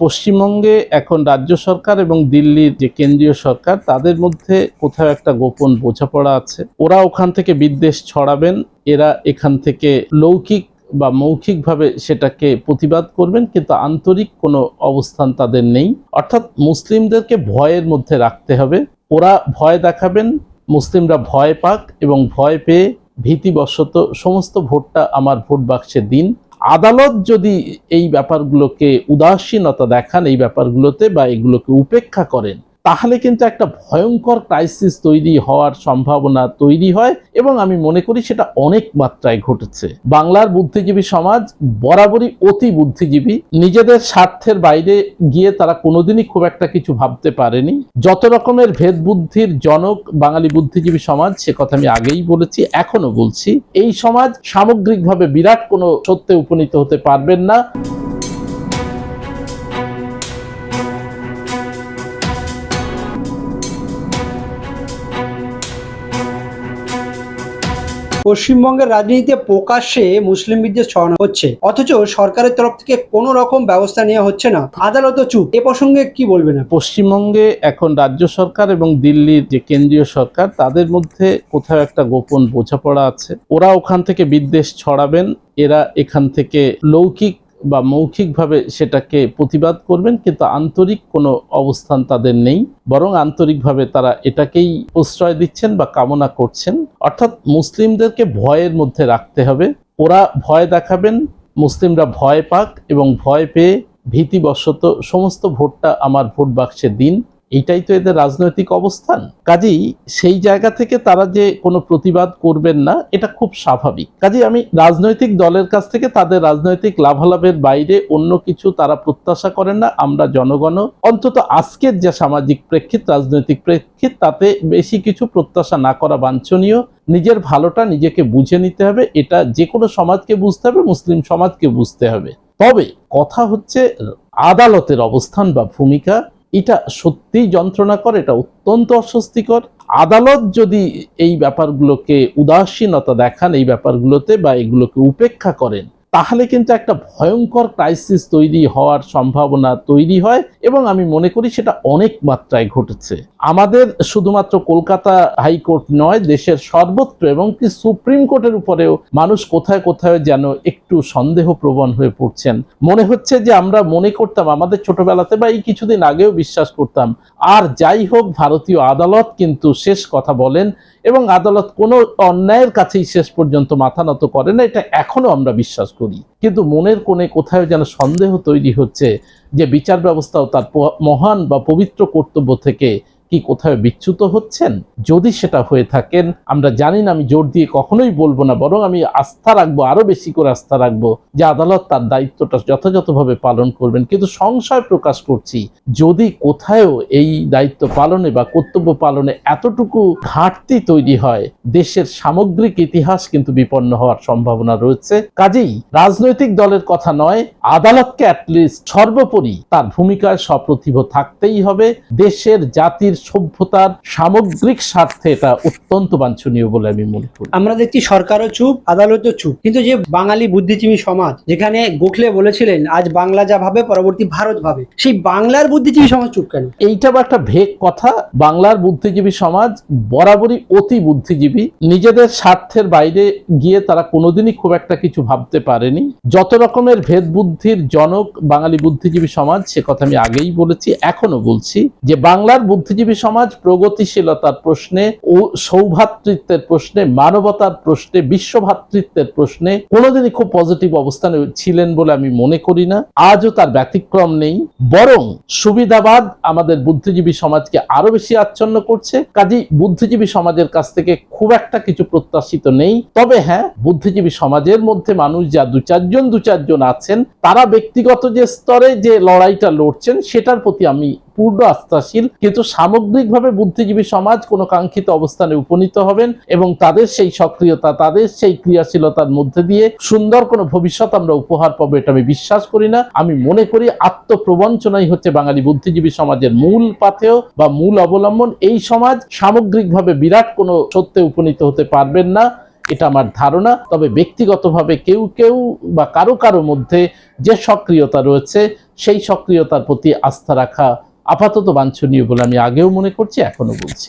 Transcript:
পশ্চিমবঙ্গে এখন রাজ্য সরকার এবং দিল্লির যে কেন্দ্রীয় সরকার, তাদের মধ্যে কোথাও একটা গোপন বোঝাপড়া আছে। ওরা ওখান থেকে বিদ্বেষ ছড়াবেন, এরা এখান থেকে লৌকিক বা মৌখিকভাবে সেটাকে প্রতিবাদ করবেন, কিন্তু আন্তরিক কোনো অবস্থান তাদের নেই। অর্থাৎ মুসলিমদেরকে ভয়ের মধ্যে রাখতে হবে। ওরা ভয় দেখাবেন, মুসলিমরা ভয় পাক এবং ভয় পেয়ে ভীতিবশত সমস্ত ভোটটা আমার ভোট বাক্সে দিন। আদালত যদি এই ব্যাপারগুলোকে উদাসীনতা দেখান এই ব্যাপারগুলোতে বা এগুলোকে উপেক্ষা করেন তাহলে কিন্তু একটা ভয়ঙ্কর ক্রাইসিস তৈরি হওয়ার সম্ভাবনা তৈরি হয় এবং আমি মনে করি সেটা অনেক মাত্রায় ঘটেছে। বাংলার বুদ্ধিজীবী সমাজ বরাবরই অতি বুদ্ধিজীবী। নিজেদের স্বার্থের বাইরে গিয়ে তারা কোনোদিনই খুব একটা কিছু ভাবতে পারেনি। যত রকমের ভেদ বুদ্ধির জনক বাঙালি বুদ্ধিজীবী সমাজ, সে কথা আমি আগেই বলেছি এখনও বলছি, এই সমাজ সামগ্রিকভাবে বিরাট কোনো সত্যে উপনীত হতে পারবেন না। পশ্চিমবঙ্গের রাজনীতিতে প্রকাশ্যে মুসলিম বিদ্বেষ ছড়ানো হচ্ছে। অথচ সরকারের তরফ থেকে কোনো রকম ব্যবস্থা নেওয়া হচ্ছে না। আদালত চুপ। এ প্রসঙ্গে কি বলবেন পশ্চিমবঙ্গে এখন রাজ্য সরকার এবং দিল্লির যে কেন্দ্রীয় সরকার, তাদের মধ্যে কোথাও একটা গোপন বোঝাপড়া আছে। ওরা ওখান থেকে বিদ্বেষ ছড়াবেন। এরা এখান থেকে লৌকিক বা মৌখিকভাবে সেটাকে প্রতিবাদ করবেন, কিন্তু আন্তরিক কোনো অবস্থান তাদের নেই। বরং আন্তরিকভাবে তারা এটাকেই প্রশ্রয় দিচ্ছেন বা কামনা করছেন। অর্থাৎ মুসলিমদেরকে ভয়ের মধ্যে রাখতে হবে। ওরা ভয় দেখাবেন, মুসলিমরা ভয় পাক এবং ভয় পেয়ে ভীতিবশত সমস্ত ভোটটা আমার ভোট বাক্সে দিন। এইটাই তো এদের রাজনৈতিক অবস্থান। কাজেই সেই জায়গা থেকে তারা যে কোনো প্রতিবাদ করবেন না, এটা খুব স্বাভাবিক। কাজেই আমি রাজনৈতিক দলের কাছ থেকে তাদের রাজনৈতিক লাভালাভের বাইরে অন্য কিছু তারা প্রত্যাশা করেন না, আমরা জনগণ। অন্তত আজকের যে সামাজিক প্রেক্ষিত, রাজনৈতিক প্রেক্ষিত, তাতে বেশি কিছু প্রত্যাশা না করা বাঞ্ছনীয়। নিজের ভালোটা নিজেকে বুঝে নিতে হবে, এটা যে কোনো সমাজকে বুঝতে হবে, মুসলিম সমাজকে বুঝতে হবে। তবে কথা হচ্ছে আদালতের অবস্থান বা ভূমিকা। এটা সত্যিই যন্ত্রণাকর এটা অত্যন্ত অস্বস্তিকর। আদালত যদি এই ব্যাপারগুলোকে উদাসীনতা দেখান, এই ব্যাপারগুলোতে বা এগুলোকে উপেক্ষা করেন তাহলে কিন্তু একটা ভয়ঙ্কর ক্রাইসিস তৈরি হওয়ার সম্ভাবনা তৈরি হয় এবং আমি মনে করি সেটা অনেক মাত্রায় ঘটেছে। আমাদের শুধুমাত্র কলকাতা হাইকোর্ট নয়, দেশের সর্বত্র এবং কি সুপ্রিম কোর্টের উপরেও মানুষ কোথায় কোথায় যেন একটু সন্দেহ প্রবণ হয়ে পড়ছেন। মনে হচ্ছে যে আমরা মনে করতাম, আমাদের ছোটবেলাতে বা এই কিছুদিন আগেও বিশ্বাস করতাম, আর যাই হোক ভারতীয় আদালত কিন্তু শেষ কথা বলেন এবং আদালত কোনো অন্যায়ের কাছেই শেষ পর্যন্ত মাথা নত করে না, এটা এখনও আমরা বিশ্বাস করি। কিন্তু মনের কোণে কোথায় যেন সন্দেহ তৈরি হচ্ছে যে বিচার ব্যবস্থাও তার মহান বা পবিত্র কর্তব্য থেকে কি কোথায় বিচ্যুত হচ্ছেন? যদি সেটা হয়ে থাকেন, আমরা জানি না, আমি জোর দিয়ে কখনোই বলব না, বরং আমি আস্থা রাখব, আরও বেশি করে আস্থা রাখব যে আদালত তার দায়িত্বটা যথাযথভাবে পালন করবেন। কিন্তু সংশয় প্রকাশ করছি, যদি কোথায়ও এই দায়িত্ব পালনে বা কর্তব্য পালনে এতটুকু ঘাটতি তৈরি হয়, দেশের সামগ্রিক ইতিহাস কিন্তু বিপন্ন হওয়ার সম্ভাবনা রয়েছে। কাজেই রাজনৈতিক দলের কথা নয়, আদালতকে অ্যাটলিস্ট সর্বোপরি তার ভূমিকায় সপ্রতিভ থাকতেই হবে। দেশের জাতির সভ্যতার সামগ্রিক স্বার্থে এটা অত্যন্ত বাঞ্ছনীয় বলে আমি মনে করি। আমরা দেখছি সরকারও চুপ আদালতও চুপ। কিন্তু যে বাঙালি বুদ্ধিজীবী সমাজ যেখানে গোখলে বলেছিলেন আজ বাংলা যা ভাবে পরবর্তী ভারত ভাবে। সেই বাংলার বুদ্ধিজীবী সমাজ চুপ কেন? এইটা বা একটা ভেগ কথা। বাংলার বুদ্ধিজীবী সমাজ বরাবরই অতি বুদ্ধিজীবী। নিজেদের স্বার্থের বাইরে গিয়ে তারা কোনোদিনই খুব একটা কিছু ভাবতে পারেনি। যত রকমের ভেদ বুদ্ধির জনক বাঙালি বুদ্ধিজীবী সমাজ সে কথা আমি আগেই বলেছি এখনও বলছি যে বাংলার বুদ্ধিজীবী সমাজ প্রগতিশীলতার প্রশ্নে ও সৌভাতৃত্বের প্রশ্নে, মানবতার প্রশ্নে, বিশ্বভাতৃত্বের প্রশ্নে কোনোদিনই খুব পজিটিভ অবস্থানে ছিলেন বলে আমি মনে করি না। আজও তার ব্যতিক্রম নেই। বরং সুবিধাবাদ আমাদের বুদ্ধিজীবী সমাজকে আরও বেশি আচ্ছন্ন করছে। কাজেই বুদ্ধিজীবী সমাজের কাছ থেকে খুব একটা কিছু প্রত্যাশিত নেই। তবে হ্যাঁ বুদ্ধিজীবী সমাজের মধ্যে মানুষ যা দু চারজন দু চারজন আছেন, তারা ব্যক্তিগত যে স্তরে যে লড়াইটা লড়ছেন, সেটার প্রতি আমি পূর্ণ আস্থাশীল, কিন্তু সামগ্রিকভাবে বুদ্ধিজীবী সমাজ কোনো কাঙ্ক্ষিত অবস্থানে উপনীত হবেন এবং তাদের সেই সক্রিয়তা, তাদের সেই ক্রিয়াশীলতার মধ্যে দিয়ে সুন্দর কোনো ভবিষ্যৎ আমরা উপহার পাবো, এটা আমি বিশ্বাস করি না। আমি মনে করি আত্মপ্রবঞ্চনাই হচ্ছে বাঙালি বুদ্ধিজীবী সমাজের মূল পাথেয় বা মূল অবলম্বন। এই সমাজ সামগ্রিকভাবে বিরাট কোনো সত্যে উপনীত হতে পারবেন না, এটা আমার ধারণা। তবে ব্যক্তিগতভাবে কেউ কেউ বা কারও কারও মধ্যে যে সক্রিয়তা রয়েছে, সেই সক্রিয়তার প্রতি আস্থা রাখা আপাতত বাঞ্ছনীয় বলে আমি আগেও মনে করছি এখনও বলছি।